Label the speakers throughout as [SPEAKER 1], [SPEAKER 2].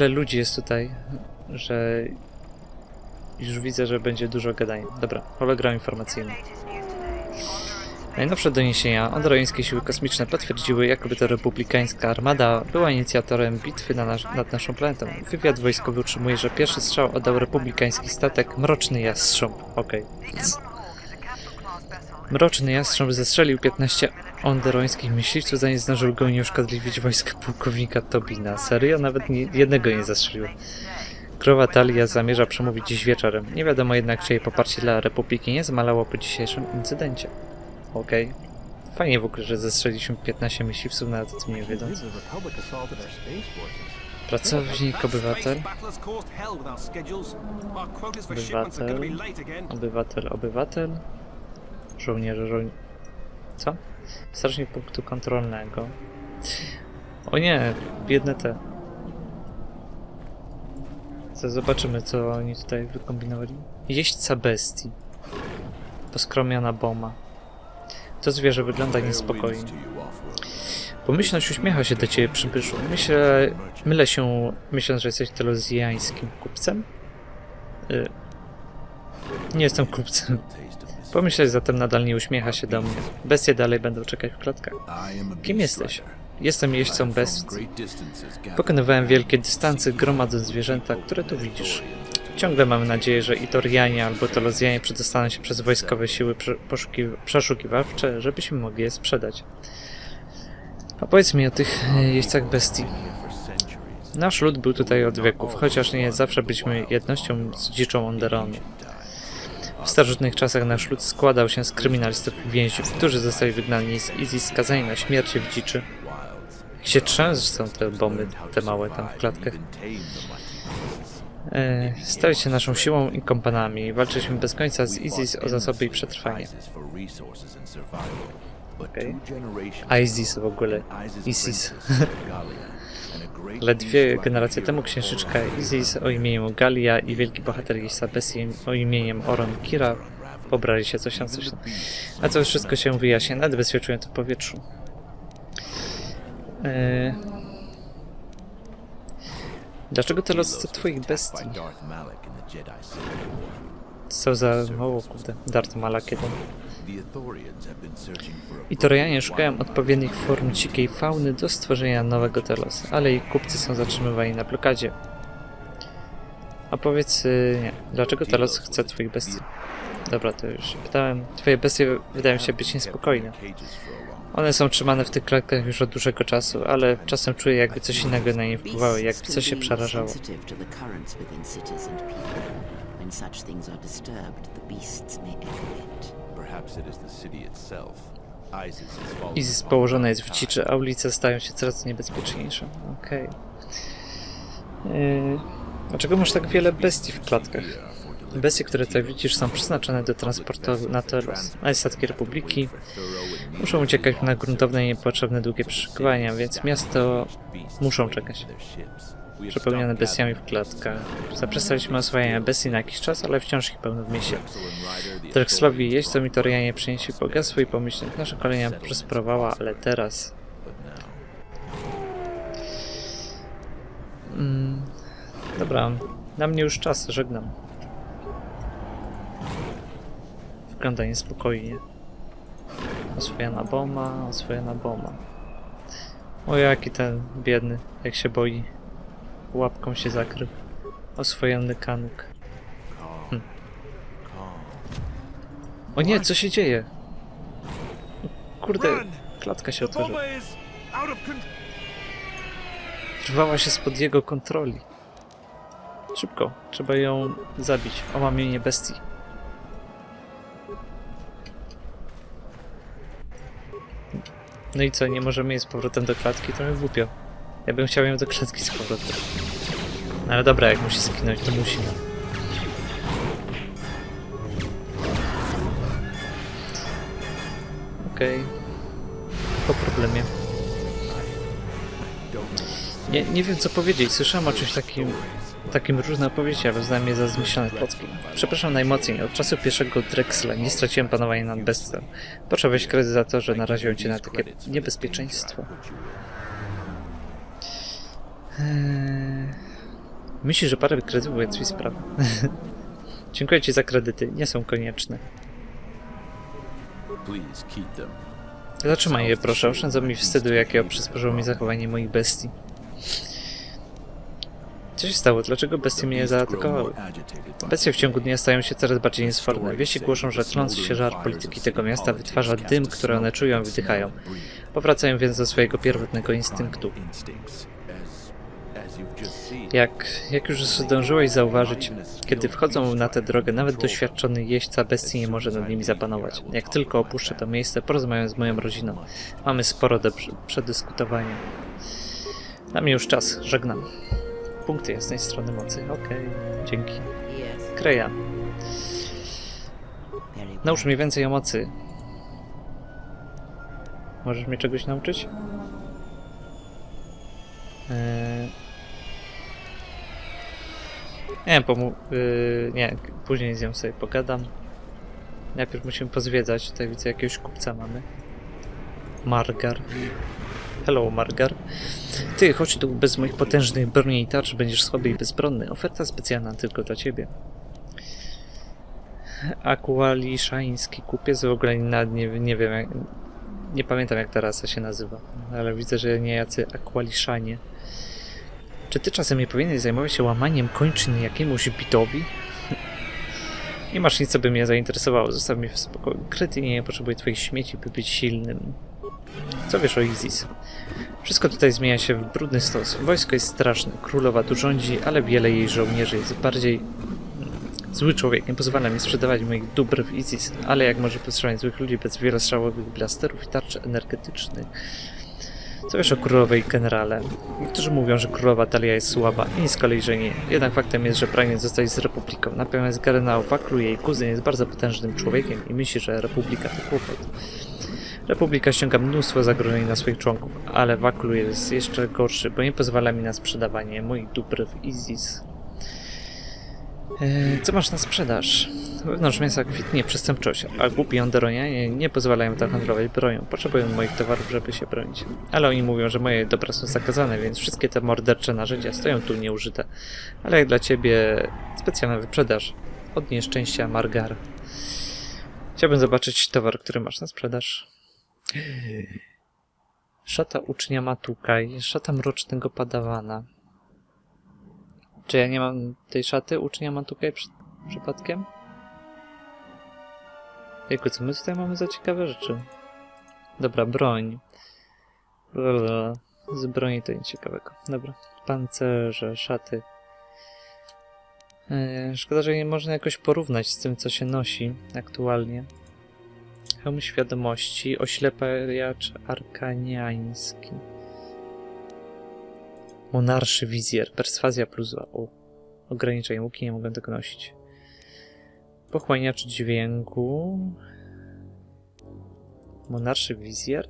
[SPEAKER 1] tyle ludzi jest tutaj, że już widzę, że będzie dużo gadania. Dobra, hologram informacyjny. Najnowsze doniesienia androińskie siły kosmiczne potwierdziły, jakoby to republikańska armada była inicjatorem bitwy na nad naszą planetą. Wywiad wojskowy utrzymuje, że pierwszy strzał oddał republikański statek Mroczny Jastrząb. Okej. Mroczny Jastrząb zestrzelił 15 androińskich myśliwców, zanim zdążył go unieszkodliwić wojska pułkownika Tobina. Serio? Nawet nie, jednego nie zestrzelił. Królowa Talia zamierza przemówić dziś wieczorem. Nie wiadomo jednak, czy jej poparcie dla Republiki nie zmalało po dzisiejszym incydencie. Okej. Fajnie w ogóle, że zestrzeliliśmy 15 myśliwców, nawet o tym nie wiedząc. Pracownik, obywatel, Obywatel. obywatel, obywatel, żołnierze, żołnierze. Co? Strażnik punktu kontrolnego. O nie, biedne te. Zobaczymy, co oni tutaj wykombinowali. Jeźdźca bestii. Poskromiona boma. To zwierzę wygląda niespokojnie. Pomyślność uśmiecha się do ciebie, przybyszu. Myślę, mylę się, myśląc, że jesteś telozjańskim kupcem? Y, nie jestem kupcem. Pomyśleć zatem nadal nie uśmiecha się do mnie. Bestie dalej będą czekać w klatkach.
[SPEAKER 2] Kim jesteś?
[SPEAKER 1] Jestem jeźdźcą bestii. Pokonywałem wielkie dystanse, gromadząc zwierzęta, które tu widzisz. Ciągle mamy nadzieję, że Itorianie albo Telozjanie przedostaną się przez wojskowe siły przeszukiwawcze, żebyśmy mogli je sprzedać. Opowiedz mi o tych e, jeźdźcach bestii. Nasz lud był tutaj od wieków, chociaż nie zawsze byliśmy jednością z dziczą Onderonu. W starożytnych czasach nasz lud składał się z kryminalistów i więźniów, którzy zostali wygnani z Izji skazani na śmierć w dziczy. Jak się trzęsą te bomby, te małe tam w klatkach. E, stali się naszą siłą i kompanami. Walczyliśmy bez końca z ISIS o zasoby i przetrwanie. Okej. ISIS w ogóle. ISIS. Ledwie generację temu księżniczka Isis o imieniu Galia i wielki bohater jej o imieniem Oron Kira pobrali się coś tam, coś. A to wszystko się wyjaśnia, nawet bezpiecznie to w powietrzu. Eee... Dlaczego te losy twoich bestii? Co za mało, kurde. Darth Malak jeden. I Torejanie szukają odpowiednich form dzikiej fauny do stworzenia nowego Telos, ale ich kupcy są zatrzymywani na blokadzie. A powiedz, y, nie, dlaczego Telos chce twoich bestii? Dobra, to już pytałem. Twoje bestie wydają się być niespokojne. One są trzymane w tych klatkach już od dłuższego czasu, ale czasem czuję jakby coś innego na nie wpływało, jakby coś się przerażało.
[SPEAKER 3] such things are disturbed, the beasts may echo it.
[SPEAKER 1] Izis położona jest w ciczy, a ulice stają się coraz niebezpieczniejsze. Okej. Yy, Dlaczego masz tak wiele bestii w klatkach? Bestie, które tutaj widzisz, są przeznaczone do transportu na Telos, a statki Republiki muszą uciekać na gruntowne i niepotrzebne długie przeszukiwania, więc miasto muszą czekać. Przepełnione bestiami w klatkach. Zaprzestaliśmy oswajania bestii na jakiś czas, ale wciąż ich pełno w mieście. Drexlowi jeźdźcom i Torianie przynieśli bogactwo i pomyślność. Nasza kolenia prosperowała, ale teraz... Mm, dobra, na mnie już czas, żegnam. Wygląda niespokojnie. Oswojona bomba, oswojona bomba. O jaki ten biedny, jak się boi. Łapką się zakrył. Oswojony kanuk. Hm. O nie, co się dzieje? O Kurde, klatka się otworzyła. Wyrwała się spod jego kontroli. Szybko, trzeba ją zabić. Omamienie bestii. No i co, nie możemy jej z powrotem do klatki? To mi głupio. Ja bym chciał ją do klatki z powrotem. No ale dobra, jak musi zginąć, to musi. No. Okej. Po problemie. Nie, nie wiem co powiedzieć. Słyszałem o czymś takim, takim różne opowieści, ale uznałem je za zmyślone plotki. Przepraszam najmocniej. Od czasu pierwszego Drexla nie straciłem panowania nad bestią. Proszę weź kredyt za to, że naraziłem cię na takie niebezpieczeństwo. Eee, Myślisz, że parę kredytów ułatwi sprawę? Dziękuję ci za kredyty, nie są konieczne. Zatrzymaj je proszę, oszczędzą mi wstydu, jakiego przysporzyło mi zachowanie moich bestii. Co się stało? Dlaczego bestie mnie zaatakowały? Bestie w ciągu dnia stają się coraz bardziej niesforne. Wieści głoszą, że tlący się żar polityki tego miasta wytwarza dym, który one czują i wydychają. Powracają więc do swojego pierwotnego instynktu. Jak, jak już zdążyłeś zauważyć, kiedy wchodzą na tę drogę, nawet doświadczony jeźdźca bestii nie może nad nimi zapanować. Jak tylko opuszczę to miejsce, porozmawiam z moją rodziną. Mamy sporo do prze- przedyskutowania. Na mnie już czas, żegnam. Punkty jasnej strony mocy. Okej, dzięki.
[SPEAKER 3] Yes.
[SPEAKER 1] Kreja, naucz mnie więcej o mocy. Możesz mnie czegoś nauczyć? Eee... Nie wiem. Yy, nie, później z nią sobie pogadam. Najpierw musimy pozwiedzać. Tutaj widzę jakiegoś kupca mamy. Margar. Hello, Margar. Ty, chodź tu bez moich potężnych broni i tarcz, będziesz słaby i bezbronny. Oferta specjalna tylko dla ciebie. Akualiszański kupiec, w ogóle nie, nie wiem, jak, nie pamiętam jak ta rasa się nazywa, ale widzę, że nie jacy Aqualiszanie. Czy ty czasem nie powinieneś zajmować się łamaniem kończyn jakiemuś bitowi? Nie masz nic, co by mnie zainteresowało. Zostaw mnie w spokoju. Kryty nie potrzebuje twoich śmieci, by być silnym. Co wiesz o Izis? Wszystko tutaj zmienia się w brudny stos. Wojsko jest straszne, królowa tu rządzi, ale wiele jej żołnierzy jest bardziej Zły człowiek nie pozwala mi sprzedawać moich dóbr w Isis, ale jak może powstrzymać złych ludzi bez wielostrzałowych blasterów i tarczy energetycznych? Co wiesz o królowej generale? Niektórzy mówią, że królowa Talia jest słaba, inni z kolei, że nie. Jednak faktem jest, że pragnie zostać z republiką. Natomiast generał Waklu, jej kuzyn, jest bardzo potężnym człowiekiem i myśli, że republika to kłopot. Republika ściąga mnóstwo zagrożeń na swoich członków, ale Waklu jest jeszcze gorszy, bo nie pozwala mi na sprzedawanie moich dóbr w Isis. E, Co masz na sprzedaż? Wewnątrz miasta kwitnie przestępczość, a głupi Onderonianie nie pozwalają tam handlować bronią. Potrzebują moich towarów, żeby się bronić. Ale oni mówią, że moje dobra są zakazane, więc wszystkie te mordercze narzędzia stoją tu nieużyte. Ale jak dla ciebie specjalna wyprzedaż. Od nieszczęścia Margar. Chciałbym zobaczyć towar, który masz na sprzedaż. Szata ucznia Matukaj, szata mrocznego padawana. Czy ja nie mam tej szaty ucznia Matukaj przy, przypadkiem? Jejku, co my tutaj mamy za ciekawe rzeczy? Dobra, broń. Blablabla. Z broni to nic ciekawego. Dobra. Pancerze, szaty. Eee, szkoda, że nie można jakoś porównać z tym, co się nosi aktualnie. Hełm świadomości, oślepiacz arkaniański. Monarszy wizjer, perswazja plus. O, ograniczenie łuki, nie mogę tego nosić. Pochłaniacz dźwięku. Monarszy wizjer?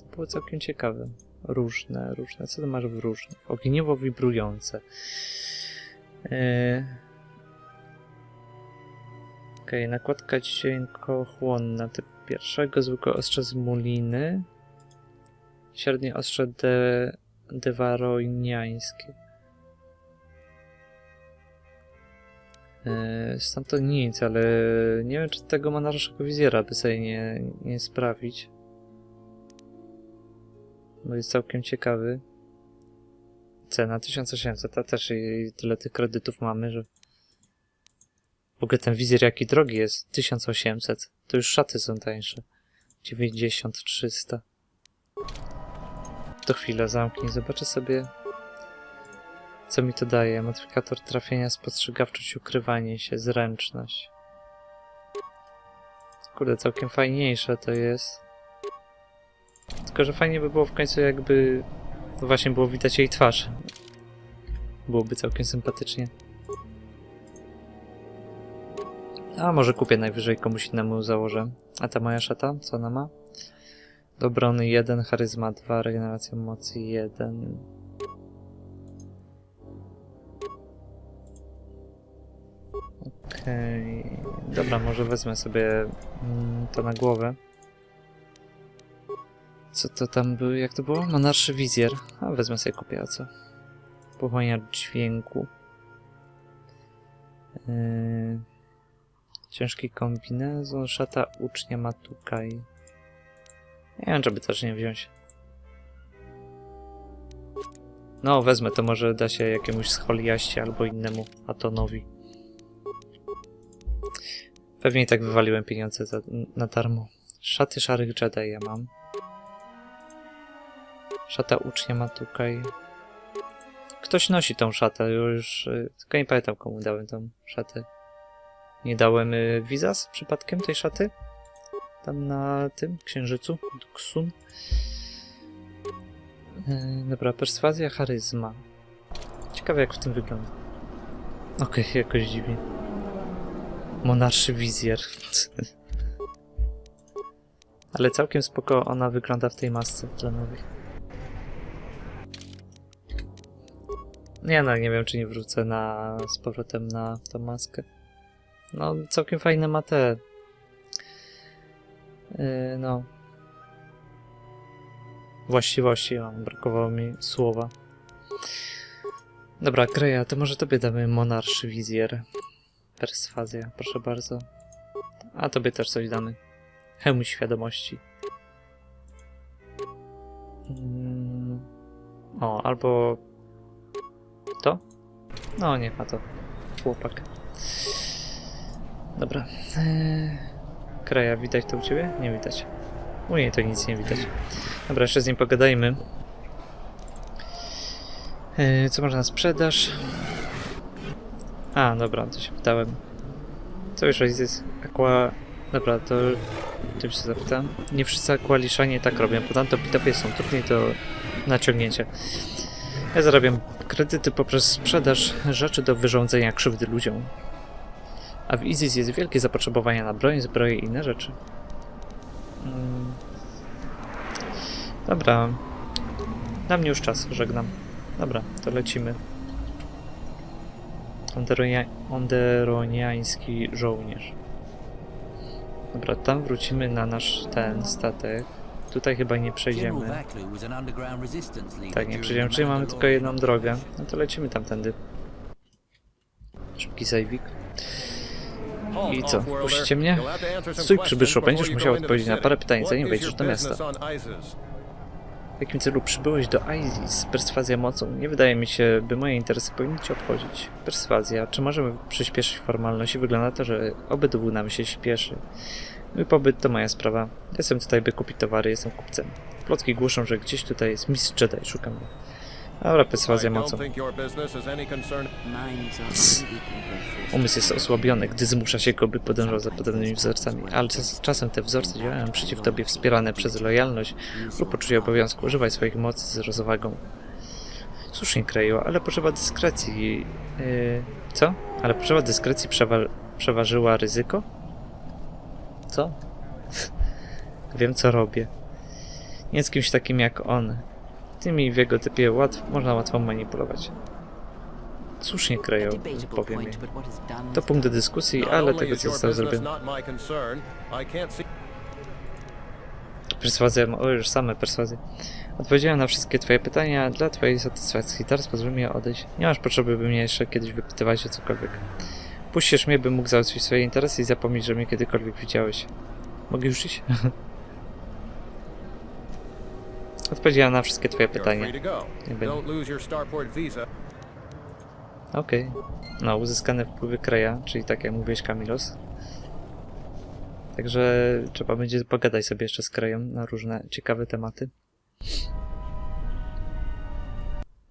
[SPEAKER 1] To było całkiem ciekawe. Różne, różne. Co ty masz w różnych? Ogniowo wibrujące. Yy... Okej, nakładka dźwiękochłonna typu pierwszego, zwykłe ostrze z muliny. Średnie ostrze de... dewaroniańskie. Stąd to nic, ale nie wiem, czy tego ma naszego wizjera, by sobie nie, nie sprawić. Bo jest całkiem ciekawy. Cena 1800, a też i tyle tych kredytów mamy, że... W ogóle ten wizjer jaki drogi jest? 1800. To już szaty są tańsze. 90, 300. To chwilę zamknij, zobaczę sobie co mi to daje? Modyfikator trafienia, spostrzegawczość, ukrywanie się, zręczność. Kurde, całkiem fajniejsze to jest. Tylko, że fajnie by było w końcu jakby właśnie było widać jej twarz. Byłoby całkiem sympatycznie. A może kupię najwyżej komuś innemu założę. A ta moja szata, co ona ma? Do obrony 1, charyzma 2, regeneracja mocy 1. Dobra, może wezmę sobie mm, to na głowę. Co to tam było? Jak to było? Monarszy wizjer. A wezmę sobie kupię, a co? pochłania dźwięku. Yy, ciężki kombinezon, szata ucznia Matukaj. Nie wiem, żeby też nie wziąć. No, wezmę to, może da się jakiemuś scholiaście albo innemu Atonowi. Pewnie i tak wywaliłem pieniądze za, na darmo. Szaty szarych Jedi ja mam. Szata ucznia Matukaj. Ktoś nosi tą szatę, już tylko nie pamiętam komu dałem tą szatę. Nie dałem y, Wizas przypadkiem tej szaty? Tam na tym księżycu? Duksun. Yy, dobra, perswazja, charyzma. Ciekawe jak w tym wygląda. Okej, jakoś dziwnie. Monarszy wizjer. Ale całkiem spoko ona wygląda w tej masce tlenowej. Nie no, nie wiem czy nie wrócę na, z powrotem na tą maskę. No, całkiem fajne ma te... Yy, no... Właściwości, o, brakowało mi słowa. Dobra, Greja, to może tobie damy monarszy wizjer. Perswazja, proszę bardzo. A tobie też coś damy. Hełm świadomości. Mm. O, albo to? No, niech ma to. Chłopak. Dobra. Eee, Kraja, widać to u ciebie? Nie widać. U niej to nic nie widać. Dobra, jeszcze z nim pogadajmy. Eee, co można na sprzedaż? A, dobra, to się pytałem. Co już jest aqua... Dobra, to tym się zapytam. Nie wszyscy aqualiszanie tak robią, ponadto bitowie są trudniej do naciągnięcia. Ja zarabiam kredyty poprzez sprzedaż rzeczy do wyrządzenia krzywdy ludziom. A w Isis jest wielkie zapotrzebowanie na broń, zbroję i inne rzeczy. Mm. Dobra. Na mnie już czas, żegnam. Dobra, to lecimy. Onderonia onderoniański żołnierz. Dobra, tam wrócimy na nasz ten statek. Tutaj chyba nie przejdziemy. Tak, nie przejdziemy, czyli mamy tylko jedną drogę. No to lecimy tamtędy. Szybki zajwik. I co, wpuścicie mnie? Stój przybyszu, będziesz musiał odpowiedzieć na parę pytań, zanim wejdziesz do miasta. W jakim celu przybyłeś do ISIS? Perswazja mocą? Nie wydaje mi się, by moje interesy powinny cię obchodzić. Perswazja. Czy możemy przyspieszyć formalności? Wygląda to, że obydwu nam się śpieszy. Mój pobyt to moja sprawa. Jestem tutaj, by kupić towary, jestem kupcem. Plotki głoszą, że gdzieś tutaj jest mistrz Jedi, szukam go. Dobra, perswazja mocą. Umysł jest osłabiony, gdy zmusza się go, by podążał za podobnymi wzorcami, ale czas, czasem te wzorce działają przeciw tobie wspierane przez lojalność lub poczucie obowiązku. Używaj swoich mocy z rozwagą. Słusznie, Krejo, ale potrzeba dyskrecji. Yy, co? Ale potrzeba dyskrecji przewa przeważyła ryzyko? Co? Wiem, co robię. Nie z kimś takim jak on. Tymi w jego typie łatw można łatwo manipulować. Słusznie,
[SPEAKER 3] Debatable
[SPEAKER 1] powiem jej. To punkt do dyskusji, ale tego co zostało zrobione. Perswazja, o już same perswazje. Odpowiedziałem na wszystkie twoje pytania dla twojej satysfakcji. Teraz pozwól mi odejść. Nie masz potrzeby, by mnie jeszcze kiedyś wypytywać o cokolwiek. Puścisz mnie, bym mógł załatwić swoje interesy i zapomnieć, że mnie kiedykolwiek widziałeś. Mogę już iść? Odpowiedziałem na wszystkie twoje pytania. Okej. No, uzyskane wpływy kraja, czyli tak jak mówiłeś Kamilos. Także trzeba będzie pogadać sobie jeszcze z krajem na różne ciekawe tematy.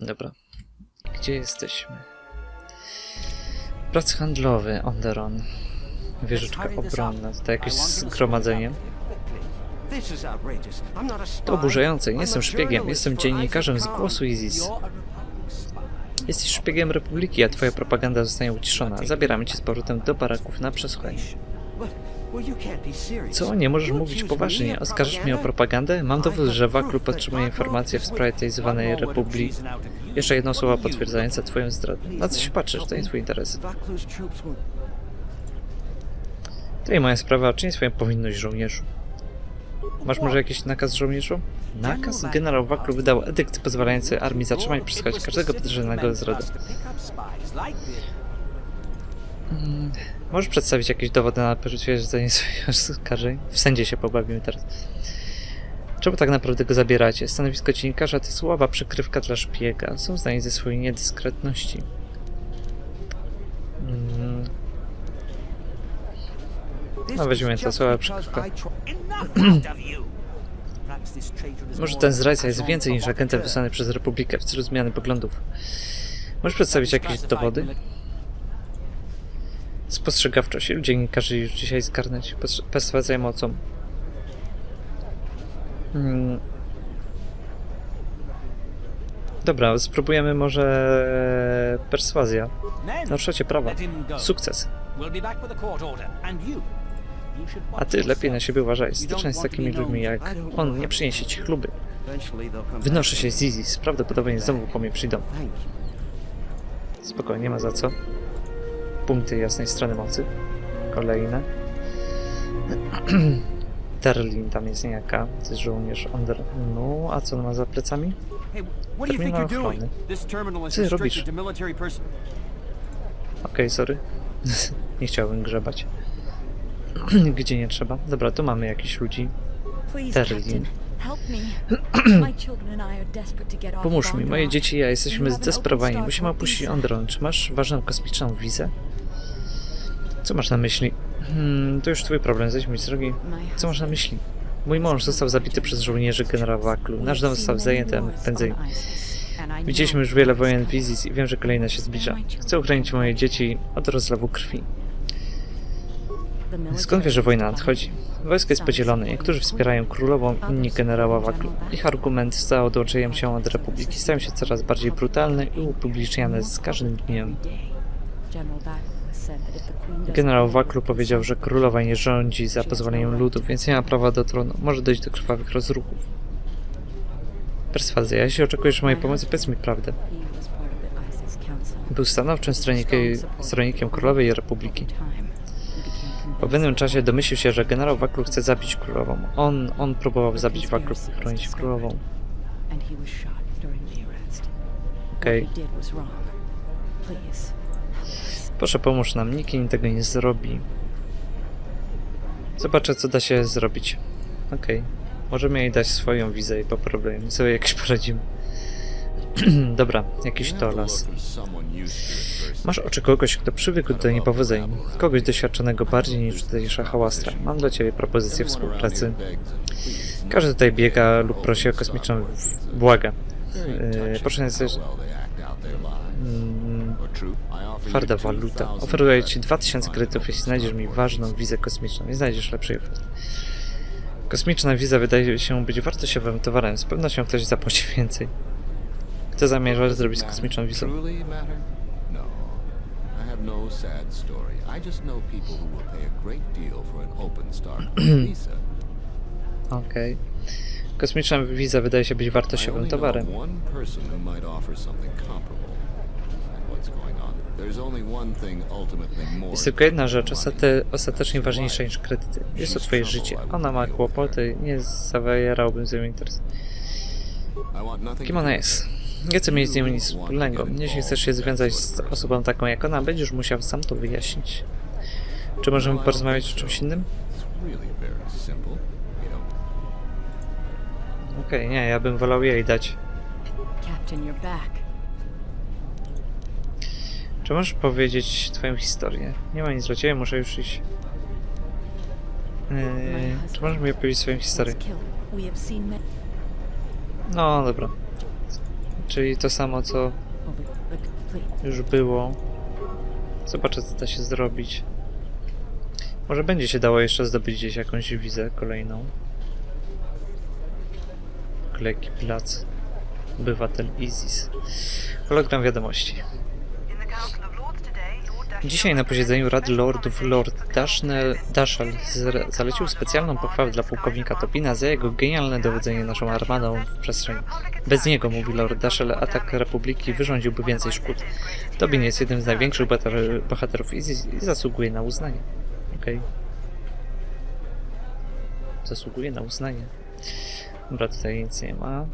[SPEAKER 1] Dobra. Gdzie jesteśmy? Plac handlowy, Onderon. Wieżyczka obronna. To jakieś zgromadzenie. To oburzające. Nie jestem szpiegiem, jestem dziennikarzem z głosu Isis. Jesteś szpiegiem Republiki, a twoja propaganda zostanie uciszona. Zabieramy cię z powrotem do baraków na przesłuchanie. Co? Nie możesz mówić poważnie? Oskarżysz mnie o propagandę? Mam dowód, że Waklub otrzymuje informacje w sprawie tej zwanej Republiki. Jeszcze jedno słowo potwierdzające twoją zdradę. Na co się patrzysz? To nie twój interes. To nie moja sprawa. Czyń swoją powinność, żołnierzu. Masz może jakiś nakaz żołnierzu? Nakaz? Generał Waklu wydał edykt pozwalający armii zatrzymać i przesłuchać każdego podejrzanego z rodu. Mm, Możesz przedstawić jakieś dowody na potwierdzenie swoich oskarżeń? W sędzie się pobawimy teraz. Czemu tak naprawdę go zabieracie? Stanowisko dziennikarza to słaba przykrywka dla szpiega. Są zdani ze swojej niedyskretności. Mm, No weźmiemy to przykrywka. Może ten zdrajca jest więcej niż agentem wysłany przez Republikę w celu zmiany poglądów. Możesz przedstawić jakieś dowody? Spostrzegawczość. Ilu dziennikarzy już dzisiaj? Pos- Perswazja mocą. Hmm. Dobra, spróbujemy może perswazja. Naruszacie prawa. Sukces. A ty lepiej na siebie uważaj. Styczność z takimi ludźmi jak on nie przyniesie ci chluby. Wynoszę się z Izis. Prawdopodobnie znowu po mnie przyjdą. Spokojnie, nie ma za co. Punkty jasnej strony mocy. Kolejne. Terlin tam jest niejaka. To jest żołnierz Under... No, a co on ma za plecami? Terminal ochrony. Co ty robisz? Okej, sorry. nie chciałbym grzebać. Gdzie nie trzeba. Dobra, tu mamy jakichś ludzi. Terlin. Pomóż mi, moje dzieci i ja jesteśmy zdesperowani. Musimy opuścić
[SPEAKER 4] visa.
[SPEAKER 1] Ondron. Czy masz ważną kosmiczną wizę? Co masz na myśli? Hmm, to już twój problem, zejdź mi z drogi. Co masz na myśli? Mój mąż został zabity przez żołnierzy generała Waklu. Nasz dom został zajęty, a my wpędzeni. Widzieliśmy już wiele wojen w Izis i wiem, że kolejna się zbliża. Chcę uchronić moje dzieci od rozlewu krwi. Skąd wiesz, że wojna nadchodzi? Wojsko jest podzielone. Niektórzy wspierają królową, inni generała Waklu. Ich argument za odłączeniem się od republiki stają się coraz bardziej brutalne i upubliczniane z każdym dniem. Generał Waklu powiedział, że królowa nie rządzi za pozwoleniem ludu, więc nie ma prawa do tronu. Może dojść do krwawych rozruchów. Perswazja, jeśli oczekujesz mojej pomocy, powiedz mi prawdę. Był stanowczym stronnikiem, stronnikiem królowej i republiki. Po pewnym czasie domyślił się, że generał Waklu chce zabić królową. On, on próbował zabić Waklu, by chronić królową. Okej. Proszę pomóż nam, nikt tego nie zrobi. Zobaczę, co da się zrobić. Okej. Możemy jej dać swoją wizę i po problemie sobie jakoś poradzimy. Dobra, jakiś to las. Masz oczy kogoś, kto przywykł do niepowodzeń. Kogoś doświadczonego bardziej niż tutejsza hałastra. Mam dla ciebie propozycję współpracy. Każdy tutaj biega lub prosi o kosmiczną błaga. Yy, proszę jesteś... Mm, twarda waluta. Oferuję ci 2000 kredytów, jeśli znajdziesz mi ważną wizę kosmiczną. Nie znajdziesz lepszej oferty. Kosmiczna wiza wydaje się być wartościowym towarem. Z pewnością ktoś zapłaci więcej. Kto zamierza zrobić z kosmiczną wizą?
[SPEAKER 2] No. Sad story. I just know people who will pay a great deal for an open visa.
[SPEAKER 1] Okej. Kosmiczna wiza wydaje się być wartościowym towarem. Jest tylko jedna rzecz, ostate, ostatecznie ważniejsza niż kredyty. Jest to twoje życie. Ona ma kłopoty, nie zawierałbym z nią interes. Kim ona jest? Nie chcę mieć z nią nic wspólnego. Jeśli chcesz się związać z osobą taką jak ona, będziesz musiał sam to wyjaśnić. Czy możemy porozmawiać o czymś innym? Okej, nie, ja bym wolał jej dać. Czy możesz powiedzieć twoją historię? Nie ma nic dla ciebie, muszę już iść. Yy, czy możesz mi opowiedzieć swoją historię? No, dobra. Czyli to samo, co już było. Zobaczę, co da się zrobić. Może będzie się dało jeszcze zdobyć gdzieś jakąś wizę kolejną. Kolejki plac. Obywatel Isis. Hologram wiadomości. Dzisiaj na posiedzeniu Rady Lordów Lord Dashnell, zalecił specjalną pochwałę dla pułkownika Topina za jego genialne dowodzenie naszą armadą w przestrzeni. Bez niego, mówi Lord Dashel, atak Republiki wyrządziłby więcej szkód. Tobin jest jednym z największych bohater- bohaterów ISIS i zasługuje na uznanie. Okej. zasługuje na uznanie. Dobra, tutaj nic nie ma.